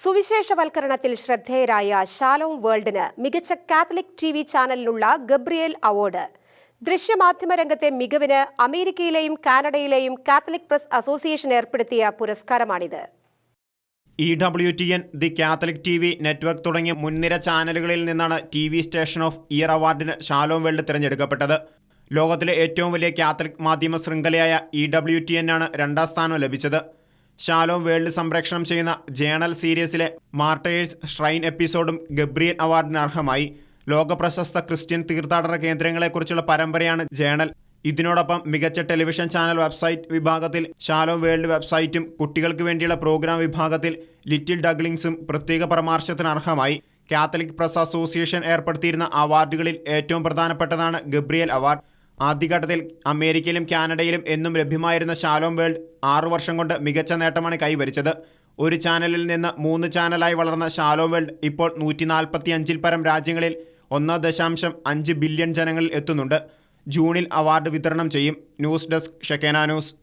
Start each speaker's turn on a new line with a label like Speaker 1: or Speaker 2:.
Speaker 1: സുവിശേഷവൽക്കരണത്തിൽ ശ്രദ്ധേയരായ Shalom വേൾഡിന് മികച്ച Catholic T V ചാനലിനുള്ള ഗബ്രിയേൽ അവാർഡ്. ദൃശ്യമാധ്യമ രംഗത്തെ മികവിന് അമേരിക്കയിലെയും കാനഡയിലെയും കാത്തലിക് പ്രസ് അസോസിയേഷൻ ഏർപ്പെടുത്തിയ പുരസ്കാരമാണിത്.
Speaker 2: E W T N the Catholic T V network തുടങ്ങിയ മുൻനിര ചാനലുകളിൽ നിന്നാണ് T V station of year അവാർഡിന് ഷാലോം വേൾഡ് തിരഞ്ഞെടുക്കപ്പെട്ടത്. ലോകത്തിലെ ഏറ്റവും വലിയ കാത്തലിക് മാധ്യമ ശൃംഖലയായ ഇ ഡബ്ല്യു ടി എൻ ആണ് രണ്ടാം സ്ഥാനം ലഭിച്ചത്. ഷാലോം വേൾഡ് സംപ്രേഷണം ചെയ്യുന്ന ജേണൽ സീരീസിലെ മാർട്ടേഴ്സ് ഷ്രൈൻ എപ്പിസോഡും ഗബ്രിയൽ അവാർഡിന് അർഹമായി. ലോക പ്രശസ്ത ക്രിസ്ത്യൻ തീർത്ഥാടന കേന്ദ്രങ്ങളെക്കുറിച്ചുള്ള പരമ്പരയാണ് ജേണൽ. ഇതിനോടൊപ്പം മികച്ച ടെലിവിഷൻ ചാനൽ വെബ്സൈറ്റ് വിഭാഗത്തിൽ ഷാലോ വേൾഡ് വെബ്സൈറ്റും കുട്ടികൾക്ക് വേണ്ടിയുള്ള പ്രോഗ്രാം വിഭാഗത്തിൽ ലിറ്റിൽ ഡഗ്ലിങ്സും പ്രത്യേക പരാമർശത്തിന് അർഹമായി. കാത്തലിക് പ്രസ് അസോസിയേഷൻ ഏർപ്പെടുത്തിയിരുന്ന അവാർഡുകളിൽ ഏറ്റവും പ്രധാനപ്പെട്ടതാണ് ഗബ്രിയൽ അവാർഡ്. ആദ്യഘട്ടത്തിൽ അമേരിക്കയിലും കാനഡയിലും എന്നും ലഭ്യമായിരുന്ന ഷാലോം വേൾഡ് ആറു വർഷം കൊണ്ട് മികച്ച നേട്ടമാണ് കൈവരിച്ചത്. ഒരു ചാനലിൽ നിന്ന് മൂന്ന് ചാനലായി വളർന്ന ഷാലോം വേൾഡ് ഇപ്പോൾ നൂറ്റി നാൽപ്പത്തി അഞ്ചിൽ പരം രാജ്യങ്ങളിൽ ഒന്ന് ദശാംശം അഞ്ച് ബില്യൺ ജനങ്ങളിൽ എത്തുന്നുണ്ട്. ജൂണിൽ അവാർഡ് വിതരണം ചെയ്യും. News desk Shekinah news.